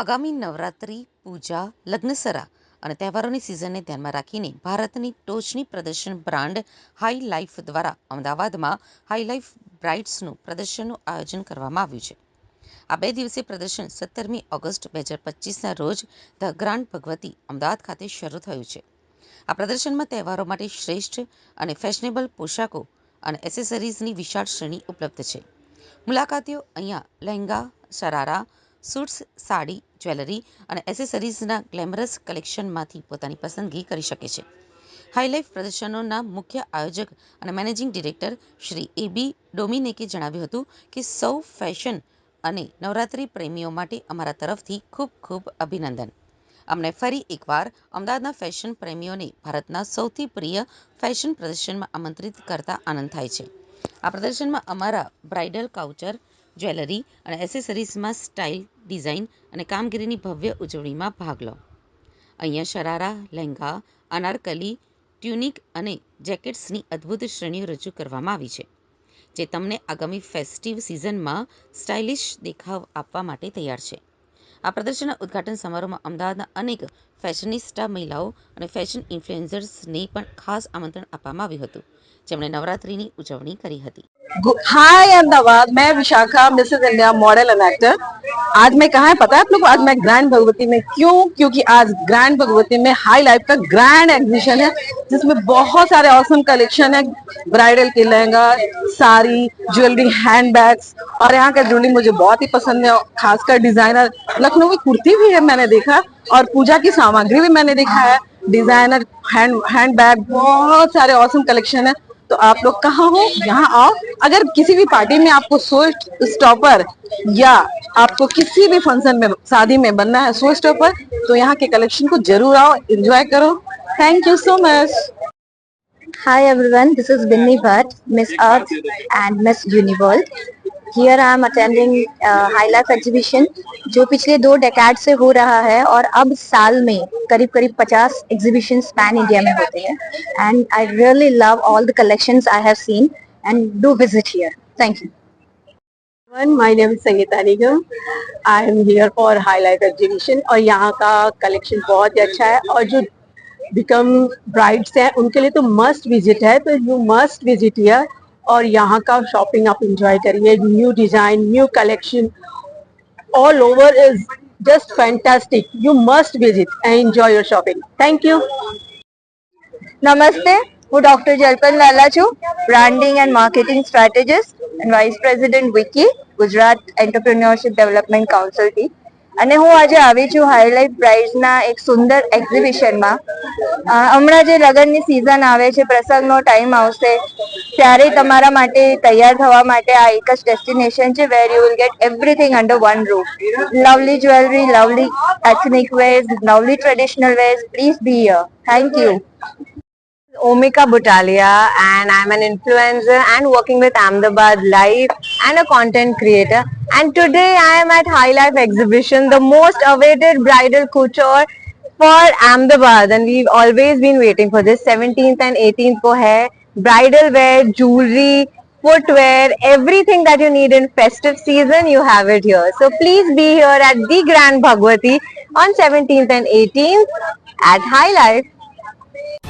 આગામી નવરાત્રિ પૂજા લગ્નસરા અને તહેવારોની સિઝનને ધ્યાનમાં રાખીને ભારતની ટોચની પ્રદર્શન બ્રાન્ડ હાઈ લાઈફ દ્વારા અમદાવાદમાં હાઈ લાઈફ બ્રાઇડ્સનું પ્રદર્શનનું આયોજન કરવામાં આવ્યું છે આ બે દિવસીય પ્રદર્શન સત્તરમી ઓગસ્ટ બે હજાર પચીસના રોજ ધ ગ્રાન્ડ ભગવતી અમદાવાદ ખાતે શરૂ થયું છે આ પ્રદર્શનમાં તહેવારો માટે શ્રેષ્ઠ અને ફેશનેબલ પોશાકો અને એસેસરીઝની વિશાળ શ્રેણી ઉપલબ્ધ છે મુલાકાતીઓ અહીંયા લહેંગા શરારા સૂટ્સ સાડી જ્વેલરી અને એસેસરીઝના ગ્લેમરસ કલેક્શનમાંથી પોતાની પસંદગી કરી શકે છે હાઈલાઇફ પ્રદર્શનોના મુખ્ય આયોજક અને managing director Shri A B ડોમિનેકે જણાવ્યું હતું કે સૌ ફેશન અને નવરાત્રિ પ્રેમીઓ માટે અમારા તરફથી ખૂબ ખૂબ અભિનંદન અમને ફરી એકવાર અમદાવાદના ફેશન પ્રેમીઓને ભારતના સૌથી પ્રિય ફેશન પ્રદર્શનમાં આમંત્રિત કરતા આનંદ થાય છે આ પ્રદર્શનમાં અમારા બ્રાઇડલ કાઉચર જ્વેલરી અને એસેસરીઝમાં સ્ટાઇલ ડિઝાઇન અને કામગીરીની ભવ્ય ઉજવણીમાં ભાગ લો અહીંયા શરારા લહેંગા અનારકલી ટ્યુનિક અને જેકેટ્સની અદ્ભુત શ્રેણીઓ રજૂ કરવામાં આવી છે જે તમને આગામી ફેસ્ટિવ સિઝનમાં સ્ટાઇલિશ દેખાવ આપવા માટે તૈયાર છે આ પ્રદર્શનના ઉદ્ઘાટન સમારોહમાં અમદાવાદના અનેક ફેશનિસ્ટા મહિલાઓ અને ફેશન ઇન્ફ્લુએન્સર્સને પણ ખાસ આમંત્રણ આપવામાં આવ્યું હતું જેમણે નવરાત્રિની ઉજવણી કરી હતી हाय अहमदाबाद मैं Vishakha Mrs India model and actor आज मैं कहा है पता है आप लोग आज मैं ग्रैंड भगवती में क्यों क्योंकि आज ग्रैंड भगवती में हाई लाइफ का ग्रैंड एग्जीबिशन है जिसमें बहुत सारे औसम कलेक्शन है ब्राइडल के lehenga sari jewellery hand bag और यहाँ का ज्वेलरी मुझे बहुत ही पसंद है खासकर डिजाइनर लखनऊ की कुर्ती भी है मैंने देखा और पूजा की सामग्री भी मैंने देखा है डिजाइनर हैंड हैंड बैग बहुत सारे औसम कलेक्शन है तो आप लोग कहाँ हो यहाँ आओ अगर किसी भी पार्टी में आपको सो स्टॉपर या आपको किसी भी फंक्शन में शादी में बनना है सो स्टॉपर तो यहाँ के कलेक्शन को जरूर आओ एंजॉय करो thank you so much Hi everyone, this is Binny Bhatt Miss Earth and Miss Universe here I am attending high life exhibition जो पिछले दो डेकेड से हो रहा है और अब साल में करीब करीब 50 एग्जीबिशन पैन इंडिया में होते हैं and I really love all the collection I have seen and do visit here thank you Everyone, my name is Sangeeta Nigam. I am here for High Life और यहाँ का collection बहुत ही अच्छा है और जो बिकम ब्राइड्स हैं उनके लिए तो मस्ट विजिट है तो यू मस्ट विजिट हियर और यहाँ का शॉपिंग आप इंजॉय करिए new design new collection all over is just fantastic you must visit and enjoy your shopping thank you નમસ્તે હું ડોક્ટર જલ્પન લાલા છું branding and marketing strategist and vice president વિકી Gujarat entrepreneurship development કાઉન્સિલથી અને હું આજે આવી છું હાઈલાઈફ પ્રાઇઝના એક સુંદર એક્ઝિબિશનમાં હમણાં જે લગ્નની સિઝન આવે છે પ્રસંગનો ટાઈમ આવશે ત્યારે તમારા માટે તૈયાર થવા માટે આ એક જ ડેસ્ટિનેશન છે where you will get everything under one roof lovely jewellery lovely ethnic wears lovely traditional wears please be યર you Omika Butalia and I'm an influencer and working with Ahmedabad Life and a content creator and today I am at High Life exhibition the most awaited bridal couture for Ahmedabad and we've always been waiting for this 17th and 18th ko hai bridal wear, jewelry, footwear, everything that you need in festive season, you have it here. So please be here at the Grand Bhagwati on 17th and 18th at High Life.